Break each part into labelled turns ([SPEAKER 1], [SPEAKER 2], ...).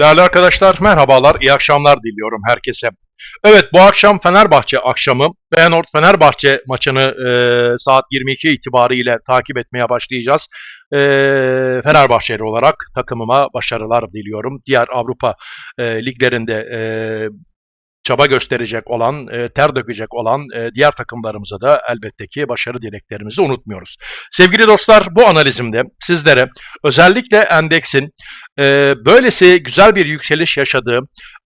[SPEAKER 1] Değerli arkadaşlar merhabalar, iyi akşamlar diliyorum herkese. Evet bu akşam Fenerbahçe akşamı Feyenoord Fenerbahçe maçını e, saat 22 itibariyle takip etmeye başlayacağız. E, Fenerbahçeli olarak takımıma başarılar diliyorum. Diğer Avrupa e, liglerinde e, çaba gösterecek olan, e, ter dökecek olan e, diğer takımlarımıza da elbette ki başarı dileklerimizi unutmuyoruz. Sevgili dostlar bu analizimde sizlere özellikle endeksin e, böylesi güzel bir yükseliş yaşadığı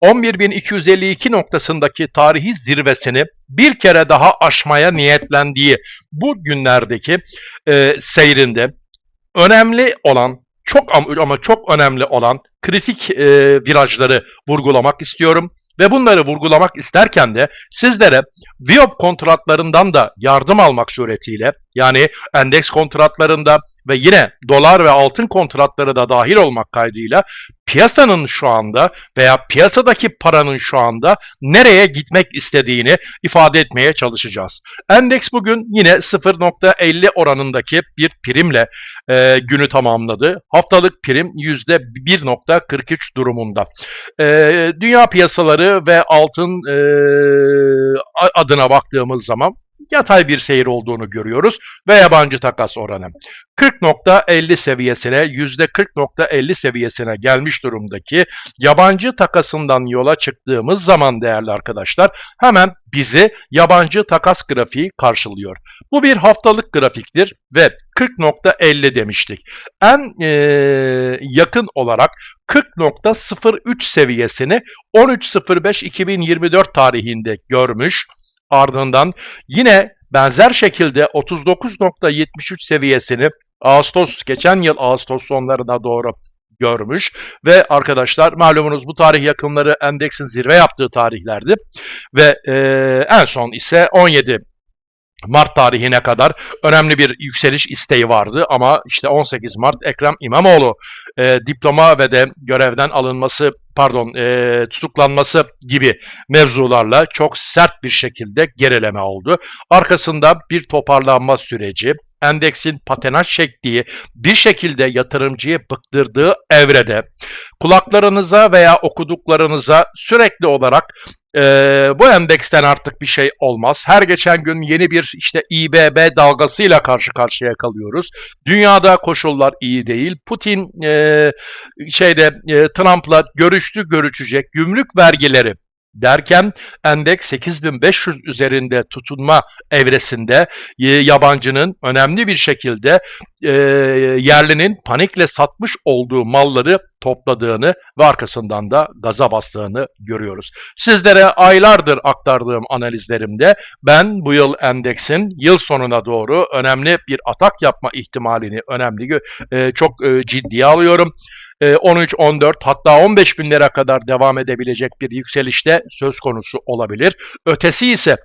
[SPEAKER 1] 11.252 noktasındaki tarihi zirvesini bir kere daha aşmaya niyetlendiği bu günlerdeki e, seyrinde önemli olan çok am- ama çok önemli olan kritik e, virajları vurgulamak istiyorum. Ve bunları vurgulamak isterken de sizlere Viop kontratlarından da yardım almak suretiyle yani endeks kontratlarında ve yine dolar ve altın kontratları da dahil olmak kaydıyla piyasanın şu anda veya piyasadaki paranın şu anda nereye gitmek istediğini ifade etmeye çalışacağız. Endeks bugün yine 0.50 oranındaki bir primle e, günü tamamladı. Haftalık prim %1.43 durumunda. E, dünya piyasaları ve altın e, adına baktığımız zaman yatay bir seyir olduğunu görüyoruz ve yabancı takas oranı 40.50 seviyesine %40.50 seviyesine gelmiş durumdaki yabancı takasından yola çıktığımız zaman değerli arkadaşlar hemen bizi yabancı takas grafiği karşılıyor. Bu bir haftalık grafiktir ve 40.50 demiştik. En e, yakın olarak 40.03 seviyesini 13.05.2024 tarihinde görmüş. Ardından yine benzer şekilde 39.73 seviyesini Ağustos geçen yıl Ağustos sonlarına doğru görmüş ve arkadaşlar malumunuz bu tarih yakınları endeksin zirve yaptığı tarihlerdi ve e, en son ise 17 Mart tarihine kadar önemli bir yükseliş isteği vardı ama işte 18 Mart Ekrem İmamoğlu e, diploma ve de görevden alınması pardon e, tutuklanması gibi mevzularla çok sert bir şekilde gerileme oldu. Arkasında bir toparlanma süreci, endeksin patenaj çektiği bir şekilde yatırımcıyı bıktırdığı evrede kulaklarınıza veya okuduklarınıza sürekli olarak e, bu endeksten artık bir şey olmaz. Her geçen gün yeni bir işte İBB dalgasıyla karşı karşıya kalıyoruz. Dünyada koşullar iyi değil. Putin e, şeyde e, Trump'la görüştü görüşecek. Gümrük vergileri derken endeks 8500 üzerinde tutunma evresinde e, yabancının önemli bir şekilde e, yerlinin panikle satmış olduğu malları topladığını ve arkasından da gaza bastığını görüyoruz. Sizlere aylardır aktardığım analizlerimde ben bu yıl endeksin yıl sonuna doğru önemli bir atak yapma ihtimalini önemli e, çok e, ciddiye alıyorum. 13, 14 hatta 15 binlere kadar devam edebilecek bir yükselişte söz konusu olabilir. Ötesi ise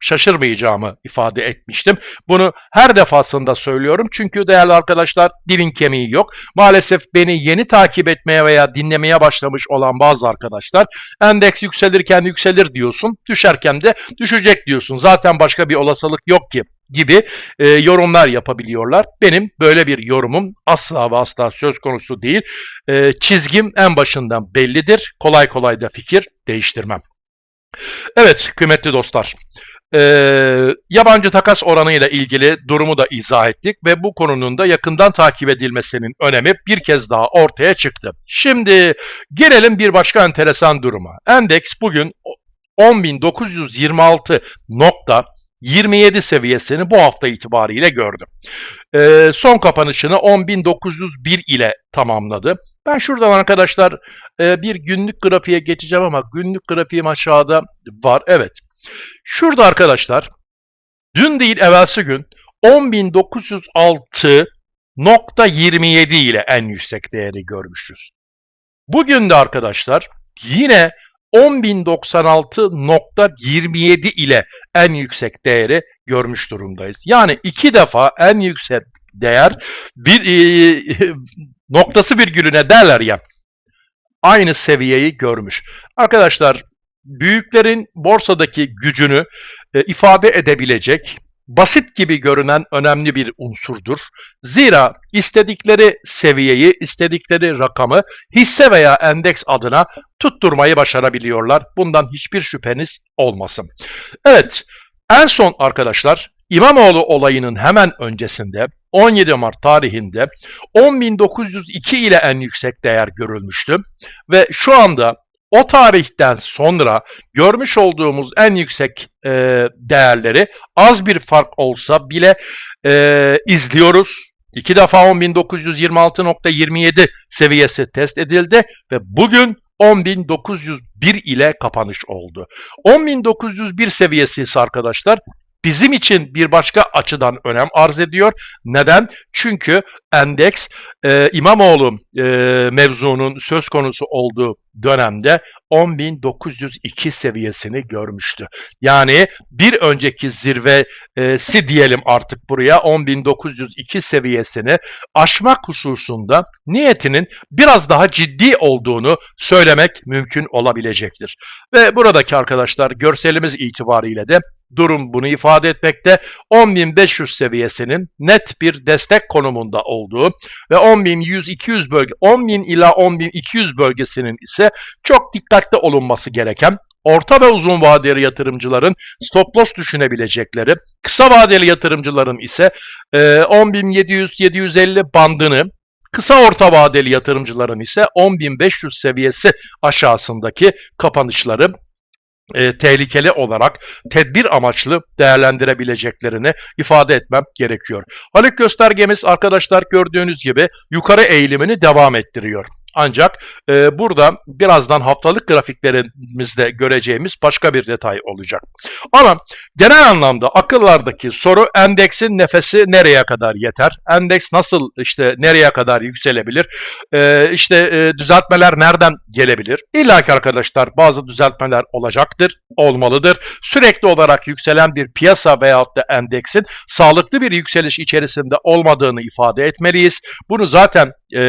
[SPEAKER 1] şaşırmayacağımı ifade etmiştim. Bunu her defasında söylüyorum çünkü değerli arkadaşlar dilin kemiği yok. Maalesef beni yeni takip etmeye veya dinlemeye başlamış olan bazı arkadaşlar endeks yükselirken yükselir diyorsun, düşerken de düşecek diyorsun. Zaten başka bir olasılık yok ki gibi e, yorumlar yapabiliyorlar. Benim böyle bir yorumum asla ve asla söz konusu değil. E, çizgim en başından bellidir. Kolay kolay da fikir değiştirmem. Evet kıymetli dostlar. E, yabancı takas oranı ile ilgili durumu da izah ettik ve bu konunun da yakından takip edilmesinin önemi bir kez daha ortaya çıktı. Şimdi gelelim bir başka enteresan duruma. Endeks bugün 10.926 nokta 27 seviyesini bu hafta itibariyle gördü. E, son kapanışını 10.901 ile tamamladı. Ben şuradan arkadaşlar e, bir günlük grafiğe geçeceğim ama günlük grafiğim aşağıda var. Evet. Şurada arkadaşlar dün değil evvelsi gün 10.906.27 ile en yüksek değeri görmüşüz. Bugün de arkadaşlar yine 10.096.27 ile en yüksek değeri görmüş durumdayız. Yani iki defa en yüksek değer bir e, noktası virgülüne derler ya aynı seviyeyi görmüş. Arkadaşlar büyüklerin borsadaki gücünü e, ifade edebilecek basit gibi görünen önemli bir unsurdur. Zira istedikleri seviyeyi, istedikleri rakamı hisse veya endeks adına tutturmayı başarabiliyorlar. Bundan hiçbir şüpheniz olmasın. Evet, en son arkadaşlar İmamoğlu olayının hemen öncesinde 17 Mart tarihinde 10.902 ile en yüksek değer görülmüştü ve şu anda o tarihten sonra görmüş olduğumuz en yüksek e, değerleri az bir fark olsa bile e, izliyoruz. İki defa 10.926.27 seviyesi test edildi ve bugün 10.901 ile kapanış oldu. 10.901 seviyesi ise arkadaşlar bizim için bir başka açıdan önem arz ediyor. Neden? Çünkü endeks e, İmamoğlu e, mevzunun söz konusu olduğu dönemde 10.902 seviyesini görmüştü. Yani bir önceki zirvesi diyelim artık buraya 10.902 seviyesini aşmak hususunda niyetinin biraz daha ciddi olduğunu söylemek mümkün olabilecektir. Ve buradaki arkadaşlar görselimiz itibariyle de durum bunu ifade etmekte. 10.500 seviyesinin net bir destek konumunda olduğu ve 10.100-200 bölge 10.000 ila 10.200 bölgesinin ise çok dikkatli olunması gereken orta ve uzun vadeli yatırımcıların stop loss düşünebilecekleri, kısa vadeli yatırımcıların ise e, 10.700-750 bandını, kısa orta vadeli yatırımcıların ise 10.500 seviyesi aşağısındaki kapanışları e, tehlikeli olarak tedbir amaçlı değerlendirebileceklerini ifade etmem gerekiyor. Halik göstergemiz arkadaşlar gördüğünüz gibi yukarı eğilimini devam ettiriyor. Ancak e, burada birazdan haftalık grafiklerimizde göreceğimiz başka bir detay olacak. Ama genel anlamda akıllardaki soru endeksin nefesi nereye kadar yeter? Endeks nasıl işte nereye kadar yükselebilir? E, işte e, düzeltmeler nereden gelebilir? İlla ki arkadaşlar bazı düzeltmeler olacaktır, olmalıdır. Sürekli olarak yükselen bir piyasa veyahut da endeksin sağlıklı bir yükseliş içerisinde olmadığını ifade etmeliyiz. Bunu zaten e,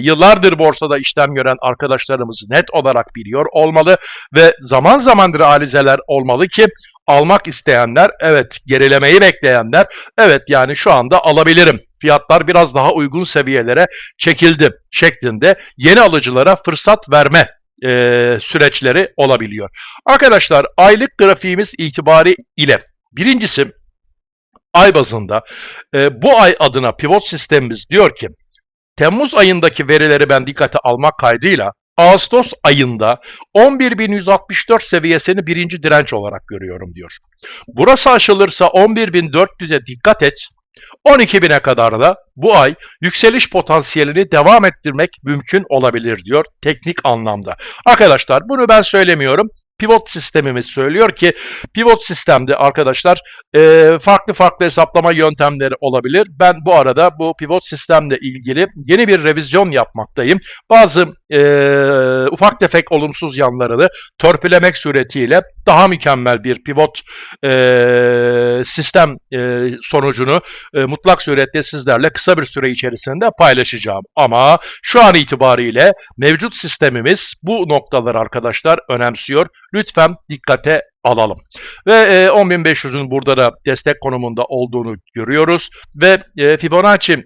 [SPEAKER 1] yıllardır borsada işlem gören arkadaşlarımız net olarak biliyor olmalı ve zaman zaman realizeler olmalı ki almak isteyenler, evet gerilemeyi bekleyenler, evet yani şu anda alabilirim. Fiyatlar biraz daha uygun seviyelere çekildi şeklinde yeni alıcılara fırsat verme e, süreçleri olabiliyor. Arkadaşlar aylık grafiğimiz itibari ile birincisi ay bazında e, bu ay adına pivot sistemimiz diyor ki Temmuz ayındaki verileri ben dikkate almak kaydıyla Ağustos ayında 11.164 seviyesini birinci direnç olarak görüyorum diyor. Burası aşılırsa 11.400'e dikkat et. 12.000'e kadar da bu ay yükseliş potansiyelini devam ettirmek mümkün olabilir diyor teknik anlamda. Arkadaşlar bunu ben söylemiyorum pivot sistemimiz söylüyor ki pivot sistemde arkadaşlar e, farklı farklı hesaplama yöntemleri olabilir. Ben bu arada bu pivot sistemle ilgili yeni bir revizyon yapmaktayım. Bazı e, ufak tefek olumsuz yanlarını törpülemek suretiyle daha mükemmel bir pivot e, sistem e, sonucunu e, mutlak surette sizlerle kısa bir süre içerisinde paylaşacağım. Ama şu an itibariyle mevcut sistemimiz bu noktaları arkadaşlar önemsiyor. Lütfen dikkate alalım. Ve e, 10.500'ün burada da destek konumunda olduğunu görüyoruz. Ve e, Fibonacci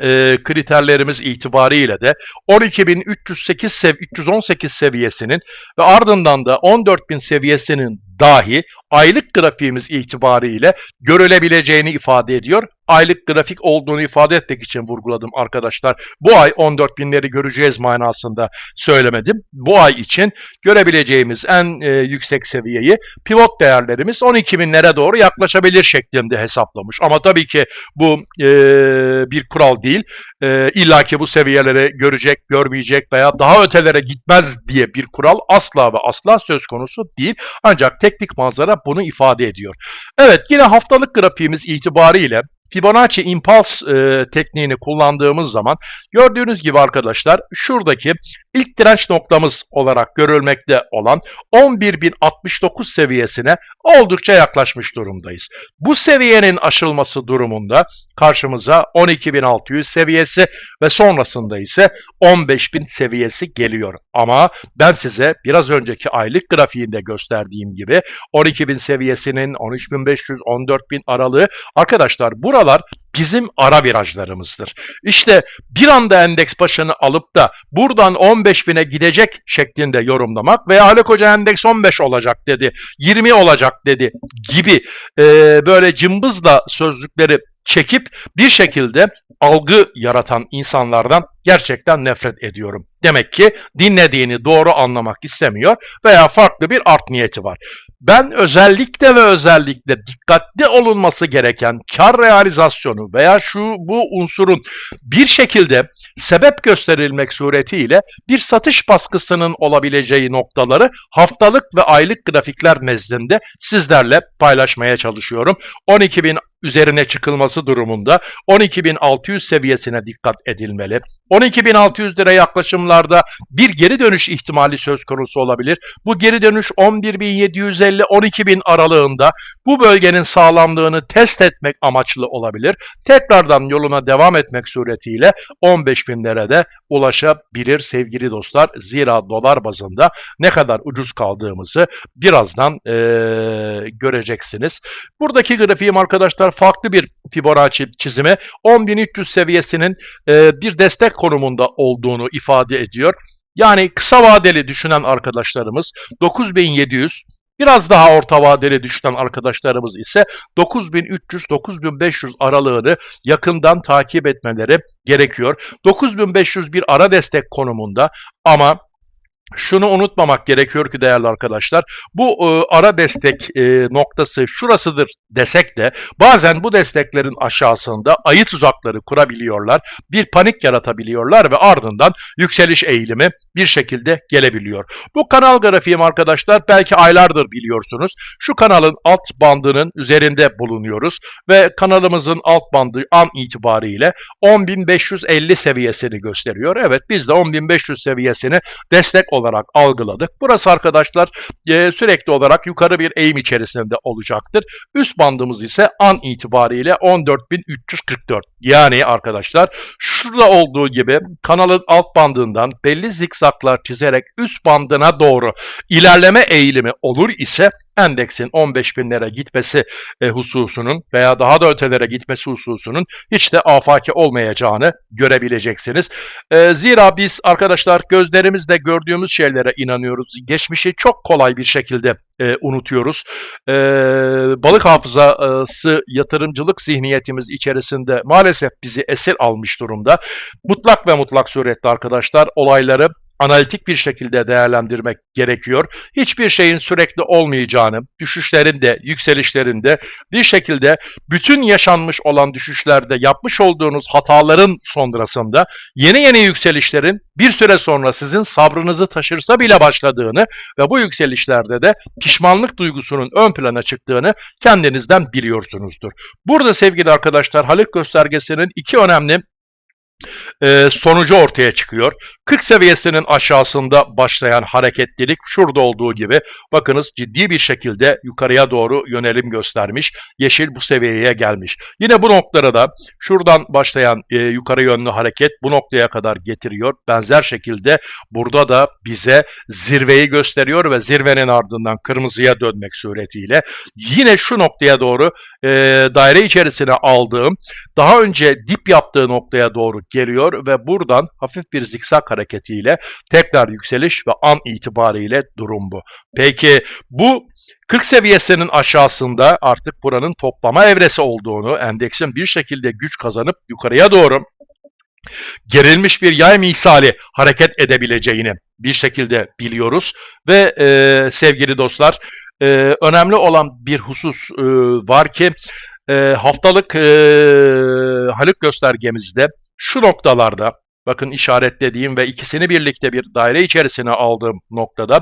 [SPEAKER 1] e, kriterlerimiz itibariyle de 12.308 sev 318 seviyesinin ve ardından da 14.000 seviyesinin dahi aylık grafiğimiz itibariyle görülebileceğini ifade ediyor. Aylık grafik olduğunu ifade etmek için vurguladım arkadaşlar. Bu ay 14 binleri göreceğiz manasında söylemedim. Bu ay için görebileceğimiz en e, yüksek seviyeyi pivot değerlerimiz 12 binlere doğru yaklaşabilir şeklinde hesaplamış. Ama tabii ki bu e, bir kural değil. E, İlla ki bu seviyeleri görecek, görmeyecek veya daha ötelere gitmez diye bir kural asla ve asla söz konusu değil. Ancak teknik manzara bunu ifade ediyor. Evet yine haftalık grafiğimiz itibariyle Fibonacci Impulse e, tekniğini kullandığımız zaman gördüğünüz gibi arkadaşlar şuradaki ilk direnç noktamız olarak görülmekte olan 11.069 seviyesine oldukça yaklaşmış durumdayız. Bu seviyenin aşılması durumunda karşımıza 12.600 seviyesi ve sonrasında ise 15.000 seviyesi geliyor. Ama ben size biraz önceki aylık grafiğinde gösterdiğim gibi 12.000 seviyesinin 13.500 14.000 aralığı arkadaşlar buralar bizim ara virajlarımızdır. İşte bir anda endeks başını alıp da buradan 15.000'e gidecek şeklinde yorumlamak veya Haluk Hoca endeks 15 olacak dedi, 20 olacak dedi gibi e, böyle cımbızla sözlükleri çekip bir şekilde algı yaratan insanlardan gerçekten nefret ediyorum. Demek ki dinlediğini doğru anlamak istemiyor veya farklı bir art niyeti var. Ben özellikle ve özellikle dikkatli olunması gereken kar realizasyonu veya şu bu unsurun bir şekilde sebep gösterilmek suretiyle bir satış baskısının olabileceği noktaları haftalık ve aylık grafikler nezdinde sizlerle paylaşmaya çalışıyorum. 12.000 üzerine çıkılması durumunda 12.600 seviyesine dikkat edilmeli. 12.600 lira yaklaşımlarda bir geri dönüş ihtimali söz konusu olabilir. Bu geri dönüş 11.750-12.000 aralığında bu bölgenin sağlamlığını test etmek amaçlı olabilir. Tekrardan yoluna devam etmek suretiyle 15.000'lere de ulaşabilir sevgili dostlar. Zira dolar bazında ne kadar ucuz kaldığımızı birazdan eee, göreceksiniz. Buradaki grafiğim arkadaşlar farklı bir Fibonacci çizimi 10.300 seviyesinin e, bir destek konumunda olduğunu ifade ediyor. Yani kısa vadeli düşünen arkadaşlarımız 9700, biraz daha orta vadeli düşünen arkadaşlarımız ise 9300-9500 aralığını yakından takip etmeleri gerekiyor. 9500 bir ara destek konumunda ama şunu unutmamak gerekiyor ki değerli arkadaşlar, bu e, ara destek e, noktası şurasıdır desek de bazen bu desteklerin aşağısında ayı tuzakları kurabiliyorlar, bir panik yaratabiliyorlar ve ardından yükseliş eğilimi bir şekilde gelebiliyor. Bu kanal grafiğim arkadaşlar belki aylardır biliyorsunuz. Şu kanalın alt bandının üzerinde bulunuyoruz ve kanalımızın alt bandı an itibariyle 10.550 seviyesini gösteriyor. Evet biz de 10.500 seviyesini destek olarak algıladık. Burası arkadaşlar e, sürekli olarak yukarı bir eğim içerisinde olacaktır. Üst bandımız ise an itibariyle 14.344. Yani arkadaşlar şurada olduğu gibi kanalın alt bandından belli zikzaklar çizerek üst bandına doğru ilerleme eğilimi olur ise endeksin 15 binlere gitmesi e, hususunun veya daha da ötelere gitmesi hususunun hiç de afaki olmayacağını görebileceksiniz. E, zira biz arkadaşlar gözlerimizle gördüğümüz şeylere inanıyoruz. Geçmişi çok kolay bir şekilde e, unutuyoruz. E, balık hafızası yatırımcılık zihniyetimiz içerisinde maalesef bizi esir almış durumda. Mutlak ve mutlak surette arkadaşlar olayları analitik bir şekilde değerlendirmek gerekiyor. Hiçbir şeyin sürekli olmayacağını, düşüşlerinde, yükselişlerinde bir şekilde bütün yaşanmış olan düşüşlerde yapmış olduğunuz hataların sonrasında yeni yeni yükselişlerin bir süre sonra sizin sabrınızı taşırsa bile başladığını ve bu yükselişlerde de pişmanlık duygusunun ön plana çıktığını kendinizden biliyorsunuzdur. Burada sevgili arkadaşlar Haluk göstergesinin iki önemli e, sonucu ortaya çıkıyor. 40 seviyesinin aşağısında başlayan hareketlilik şurada olduğu gibi bakınız ciddi bir şekilde yukarıya doğru yönelim göstermiş. Yeşil bu seviyeye gelmiş. Yine bu noktada da şuradan başlayan e, yukarı yönlü hareket bu noktaya kadar getiriyor. Benzer şekilde burada da bize zirveyi gösteriyor ve zirvenin ardından kırmızıya dönmek suretiyle yine şu noktaya doğru e, daire içerisine aldığım daha önce dip yaptığı noktaya doğru geliyor ve buradan hafif bir zikzak hareketiyle tekrar yükseliş ve an itibariyle durum bu. Peki bu 40 seviyesinin aşağısında artık buranın toplama evresi olduğunu, endeksin bir şekilde güç kazanıp yukarıya doğru gerilmiş bir yay misali hareket edebileceğini bir şekilde biliyoruz ve e, sevgili dostlar e, önemli olan bir husus e, var ki e, haftalık e, Haluk göstergemizde şu noktalarda bakın işaretlediğim ve ikisini birlikte bir daire içerisine aldığım noktada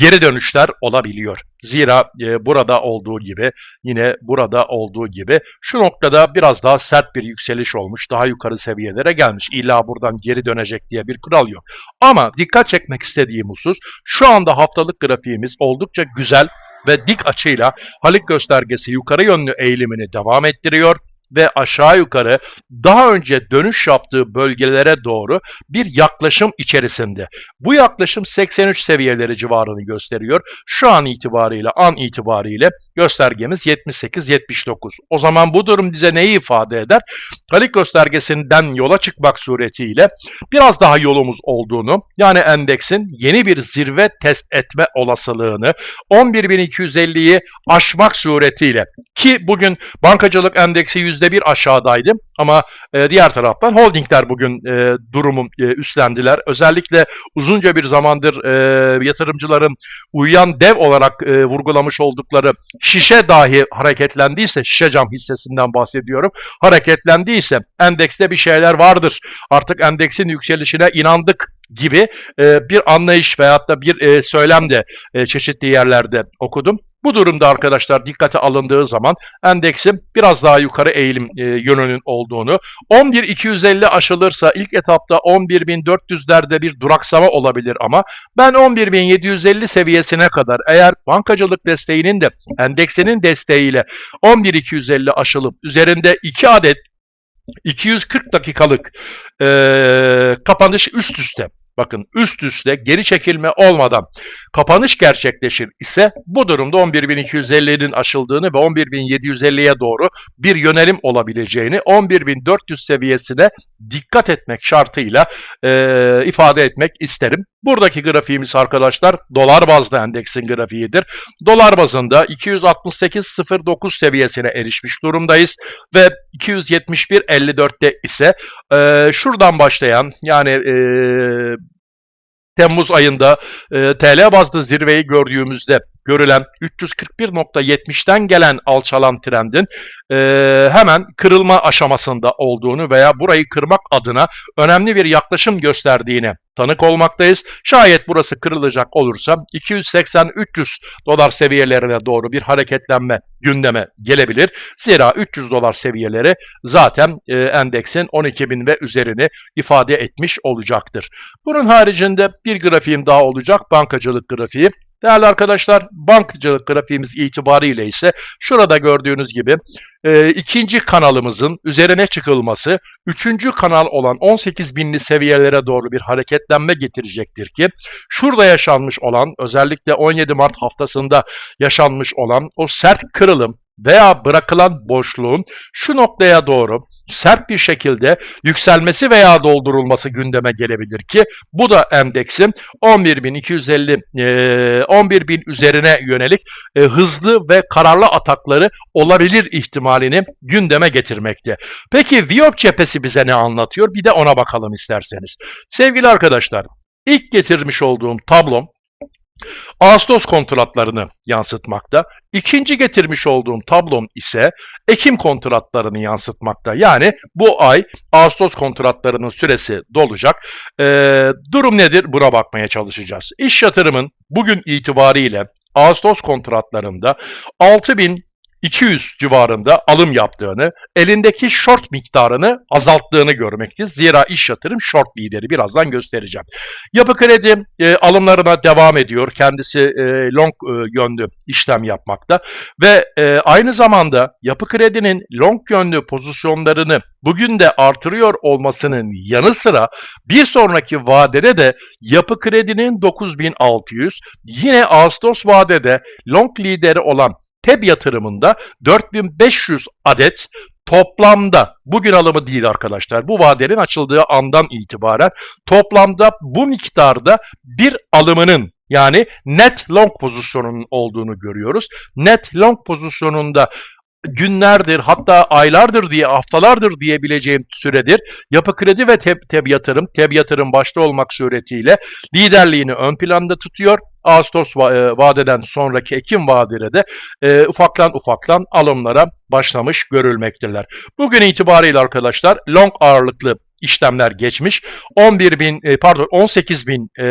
[SPEAKER 1] geri dönüşler olabiliyor. Zira e, burada olduğu gibi yine burada olduğu gibi şu noktada biraz daha sert bir yükseliş olmuş. Daha yukarı seviyelere gelmiş. İlla buradan geri dönecek diye bir kural yok. Ama dikkat çekmek istediğim husus şu anda haftalık grafiğimiz oldukça güzel ve dik açıyla Halik göstergesi yukarı yönlü eğilimini devam ettiriyor ve aşağı yukarı daha önce dönüş yaptığı bölgelere doğru bir yaklaşım içerisinde. Bu yaklaşım 83 seviyeleri civarını gösteriyor. Şu an itibariyle an itibariyle göstergemiz 78-79. O zaman bu durum bize neyi ifade eder? Halik göstergesinden yola çıkmak suretiyle biraz daha yolumuz olduğunu yani endeksin yeni bir zirve test etme olasılığını 11.250'yi aşmak suretiyle ki bugün bankacılık endeksi %1 aşağıdaydı ama e, diğer taraftan holdingler bugün e, durumu e, üstlendiler. Özellikle uzunca bir zamandır e, yatırımcıların uyuyan dev olarak e, vurgulamış oldukları şişe dahi hareketlendiyse, şişe cam hissesinden bahsediyorum, hareketlendiyse endekste bir şeyler vardır. Artık endeksin yükselişine inandık gibi e, bir anlayış veyahut da bir e, söylem de e, çeşitli yerlerde okudum. Bu durumda arkadaşlar dikkate alındığı zaman endeksin biraz daha yukarı eğilim e, yönünün olduğunu, 11.250 aşılırsa ilk etapta 11.400'lerde bir duraksama olabilir ama ben 11.750 seviyesine kadar eğer bankacılık desteğinin de endeksinin desteğiyle 11.250 aşılıp üzerinde 2 adet 240 dakikalık e, kapanış üst üste bakın üst üste geri çekilme olmadan kapanış gerçekleşir ise bu durumda 11.250'nin aşıldığını ve 11.750'ye doğru bir yönelim olabileceğini 11.400 seviyesine dikkat etmek şartıyla e, ifade etmek isterim. Buradaki grafiğimiz arkadaşlar dolar bazlı endeksin grafiğidir. Dolar bazında 268.09 seviyesine erişmiş durumdayız ve 271.54'te ise e, şuradan başlayan yani e, Temmuz ayında e, TL bazlı zirveyi gördüğümüzde görülen 341.70'ten gelen alçalan trendin e, hemen kırılma aşamasında olduğunu veya burayı kırmak adına önemli bir yaklaşım gösterdiğini tanık olmaktayız. Şayet burası kırılacak olursa 280-300 dolar seviyelerine doğru bir hareketlenme gündeme gelebilir. Zira 300 dolar seviyeleri zaten e, endeksin 12.000 ve üzerini ifade etmiş olacaktır. Bunun haricinde bir grafiğim daha olacak. Bankacılık grafiği. Değerli arkadaşlar bankacılık grafiğimiz itibariyle ise şurada gördüğünüz gibi e, ikinci kanalımızın üzerine çıkılması üçüncü kanal olan 18 binli seviyelere doğru bir hareketlenme getirecektir ki şurada yaşanmış olan özellikle 17 Mart haftasında yaşanmış olan o sert kırılım veya bırakılan boşluğun şu noktaya doğru sert bir şekilde yükselmesi veya doldurulması gündeme gelebilir ki bu da endeksin 11.250 e, 11.000 üzerine yönelik e, hızlı ve kararlı atakları olabilir ihtimalini gündeme getirmekte. Peki Viyop cephesi bize ne anlatıyor? Bir de ona bakalım isterseniz. Sevgili arkadaşlar, ilk getirmiş olduğum tablom Ağustos kontratlarını yansıtmakta. İkinci getirmiş olduğum tablom ise Ekim kontratlarını yansıtmakta. Yani bu ay Ağustos kontratlarının süresi dolacak. Ee, durum nedir? Buna bakmaya çalışacağız. İş yatırımın bugün itibariyle Ağustos kontratlarında 6000 200 civarında alım yaptığını, elindeki short miktarını azalttığını görmekteyiz. Zira iş yatırım short lideri birazdan göstereceğim. Yapı Kredi e, alımlarına devam ediyor. Kendisi e, long e, yönlü işlem yapmakta ve e, aynı zamanda Yapı Kredi'nin long yönlü pozisyonlarını bugün de artırıyor olmasının yanı sıra bir sonraki vadede de Yapı Kredi'nin 9600 yine Ağustos vadede long lideri olan TEB yatırımında 4500 adet toplamda bugün alımı değil arkadaşlar. Bu vadenin açıldığı andan itibaren toplamda bu miktarda bir alımının yani net long pozisyonunun olduğunu görüyoruz. Net long pozisyonunda günlerdir hatta aylardır diye haftalardır diyebileceğim süredir yapı kredi ve teb, teb yatırım, teb yatırım başta olmak suretiyle liderliğini ön planda tutuyor. Ağustos e, vadeden sonraki Ekim vadede de e, ufaklan ufaklan alımlara başlamış görülmektedirler. Bugün itibariyle arkadaşlar long ağırlıklı işlemler geçmiş. 11 bin e, pardon 18 bin e,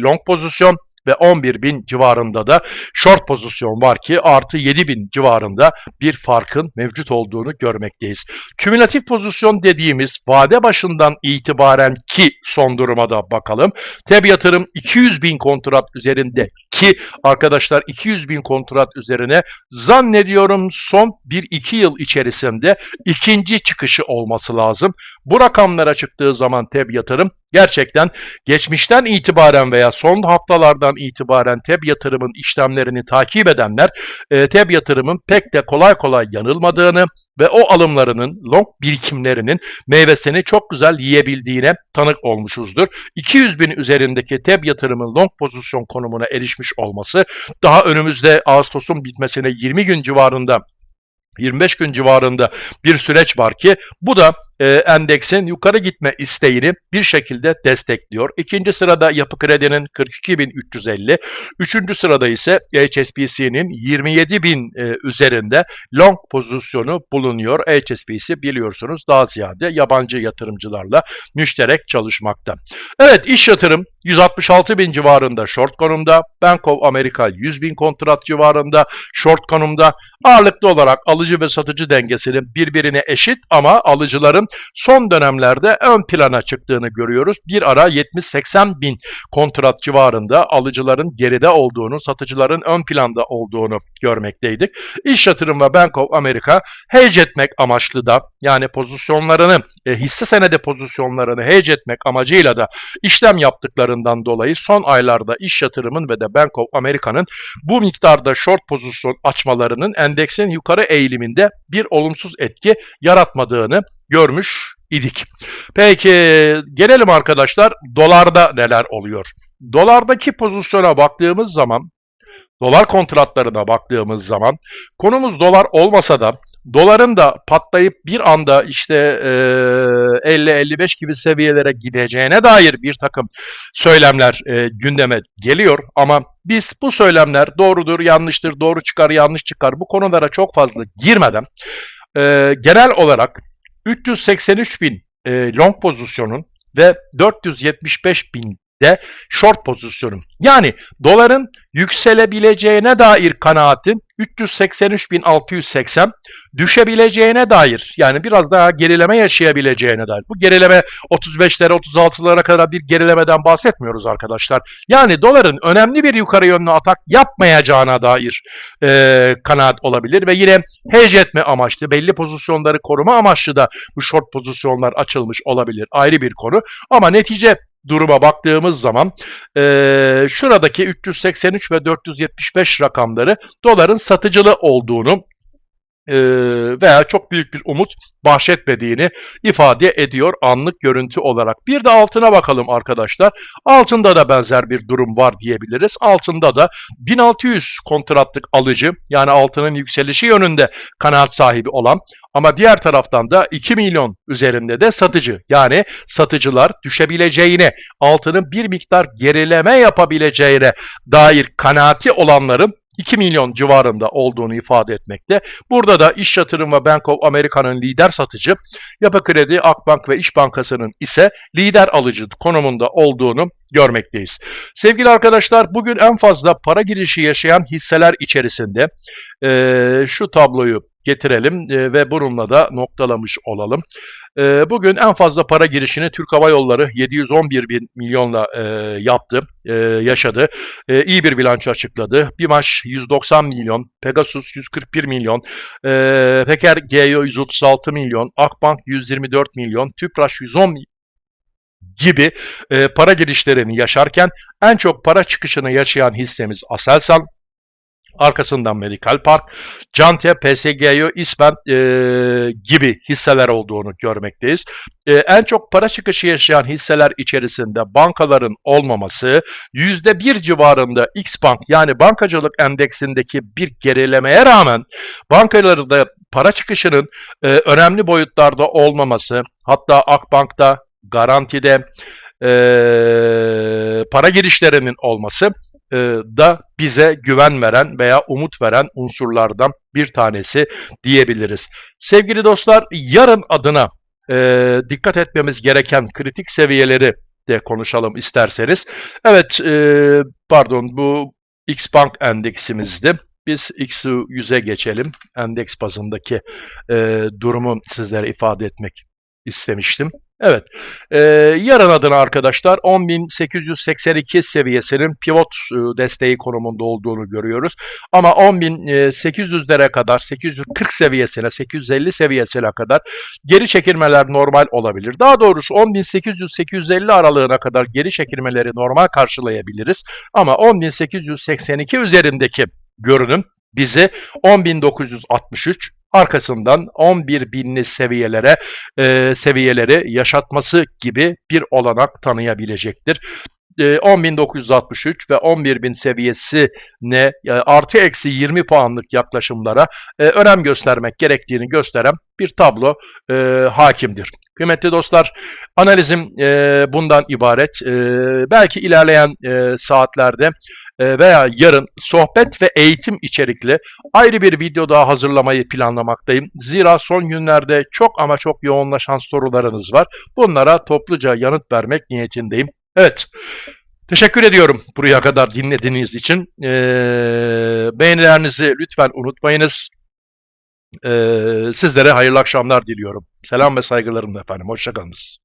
[SPEAKER 1] long pozisyon ve 11 bin civarında da short pozisyon var ki artı 7 bin civarında bir farkın mevcut olduğunu görmekteyiz. Kümülatif pozisyon dediğimiz vade başından itibaren ki son duruma da bakalım. TEB yatırım 200 bin kontrat üzerinde ki arkadaşlar 200 bin kontrat üzerine zannediyorum son 1-2 yıl içerisinde ikinci çıkışı olması lazım. Bu rakamlara çıktığı zaman TEB yatırım gerçekten geçmişten itibaren veya son haftalardan itibaren TEB yatırımın işlemlerini takip edenler e, TEB yatırımın pek de kolay kolay yanılmadığını ve o alımlarının long birikimlerinin meyvesini çok güzel yiyebildiğine tanık olmuşuzdur. 200 bin üzerindeki TEB yatırımın long pozisyon konumuna erişmiş olması daha önümüzde Ağustos'un bitmesine 20 gün civarında 25 gün civarında bir süreç var ki bu da e, endeksin yukarı gitme isteğini bir şekilde destekliyor. İkinci sırada Yapı Kredi'nin 42.350, üçüncü sırada ise HSBC'nin 27.000 e, üzerinde long pozisyonu bulunuyor. HSBC biliyorsunuz daha ziyade yabancı yatırımcılarla müşterek çalışmakta. Evet iş yatırım 166 bin civarında short konumda, Bank of America 100 bin kontrat civarında short konumda. Ağırlıklı olarak alıcı ve satıcı dengesinin birbirine eşit ama alıcıların son dönemlerde ön plana çıktığını görüyoruz. Bir ara 70-80 bin kontrat civarında alıcıların geride olduğunu, satıcıların ön planda olduğunu görmekteydik. İş yatırım ve Bank of America hedge etmek amaçlı da yani pozisyonlarını, e, hisse senedi pozisyonlarını hedge etmek amacıyla da işlem yaptıklarından dolayı son aylarda iş yatırımın ve de Bank of America'nın bu miktarda short pozisyon açmalarının endeksin yukarı eğiliminde bir olumsuz etki yaratmadığını görmüş idik. Peki gelelim arkadaşlar dolarda neler oluyor? Dolardaki pozisyona baktığımız zaman dolar kontratlarına baktığımız zaman konumuz dolar olmasa da doların da patlayıp bir anda işte e, 50-55 gibi seviyelere gideceğine dair bir takım söylemler e, gündeme geliyor ama biz bu söylemler doğrudur, yanlıştır, doğru çıkar, yanlış çıkar bu konulara çok fazla girmeden e, genel olarak 383 bin e, long pozisyonun ve 475 bin de short pozisyonum. Yani doların yükselebileceğine dair kanaatim 383.680 düşebileceğine dair yani biraz daha gerileme yaşayabileceğine dair. Bu gerileme 35'lere 36'lara kadar bir gerilemeden bahsetmiyoruz arkadaşlar. Yani doların önemli bir yukarı yönlü atak yapmayacağına dair e, kanaat olabilir ve yine hedge etme amaçlı belli pozisyonları koruma amaçlı da bu short pozisyonlar açılmış olabilir ayrı bir konu. Ama netice duruma baktığımız zaman e, şuradaki 383 ve 475 rakamları doların satıcılı olduğunu veya çok büyük bir umut bahşetmediğini ifade ediyor anlık görüntü olarak. Bir de altına bakalım arkadaşlar. Altında da benzer bir durum var diyebiliriz. Altında da 1600 kontratlık alıcı yani altının yükselişi yönünde kanaat sahibi olan ama diğer taraftan da 2 milyon üzerinde de satıcı. Yani satıcılar düşebileceğine, altının bir miktar gerileme yapabileceğine dair kanaati olanların 2 milyon civarında olduğunu ifade etmekte. Burada da İş Yatırım ve Bank of America'nın lider satıcı, Yapı Kredi, Akbank ve İş Bankası'nın ise lider alıcı konumunda olduğunu görmekteyiz. Sevgili arkadaşlar bugün en fazla para girişi yaşayan hisseler içerisinde e, şu tabloyu getirelim e, ve bununla da noktalamış olalım. E, bugün en fazla para girişini Türk Hava Yolları 711 bin milyonla e, yaptı, e, yaşadı. E, iyi bir bilanço açıkladı. BİMAŞ 190 milyon, Pegasus 141 milyon, e, Peker GEO 136 milyon, Akbank 124 milyon, Tüpraş 110 gibi e, para girişlerini yaşarken en çok para çıkışını yaşayan hissemiz Aselsan Arkasından Medical Park, Cantia, PSG'yo, İsmen e, gibi hisseler olduğunu görmekteyiz. E, en çok para çıkışı yaşayan hisseler içerisinde bankaların olmaması, %1 civarında Xbank yani bankacılık endeksindeki bir gerilemeye rağmen bankalarda para çıkışının e, önemli boyutlarda olmaması, hatta Akbank'ta, Garanti'de e, para girişlerinin olması e, da bize güven veren veya umut veren unsurlardan bir tanesi diyebiliriz. Sevgili dostlar yarın adına e, dikkat etmemiz gereken kritik seviyeleri de konuşalım isterseniz. Evet, e, pardon bu Xbank endeksimizdi. Biz X100'e geçelim. Endeks bazındaki e, durumu sizlere ifade etmek istemiştim. Evet, e, yarın adına arkadaşlar 10.882 seviyesinin pivot e, desteği konumunda olduğunu görüyoruz. Ama 10.800'lere kadar, 840 seviyesine, 850 seviyesine kadar geri çekilmeler normal olabilir. Daha doğrusu 10.800-850 aralığına kadar geri çekilmeleri normal karşılayabiliriz. Ama 10.882 üzerindeki görünüm bizi 10.963 arkasından 11.000'li seviyelere e, seviyeleri yaşatması gibi bir olanak tanıyabilecektir. E, 10.963 ve 11.000 seviyesine e, artı eksi 20 puanlık yaklaşımlara e, önem göstermek gerektiğini gösteren bir tablo e, hakimdir. Kıymetli dostlar, analizim e, bundan ibaret. E, belki ilerleyen e, saatlerde e, veya yarın sohbet ve eğitim içerikli ayrı bir video daha hazırlamayı planlamaktayım. Zira son günlerde çok ama çok yoğunlaşan sorularınız var. Bunlara topluca yanıt vermek niyetindeyim. Evet, teşekkür ediyorum buraya kadar dinlediğiniz için. E, beğenilerinizi lütfen unutmayınız. E, sizlere hayırlı akşamlar diliyorum. Selam ve saygılarımla efendim. Hoşçakalınız.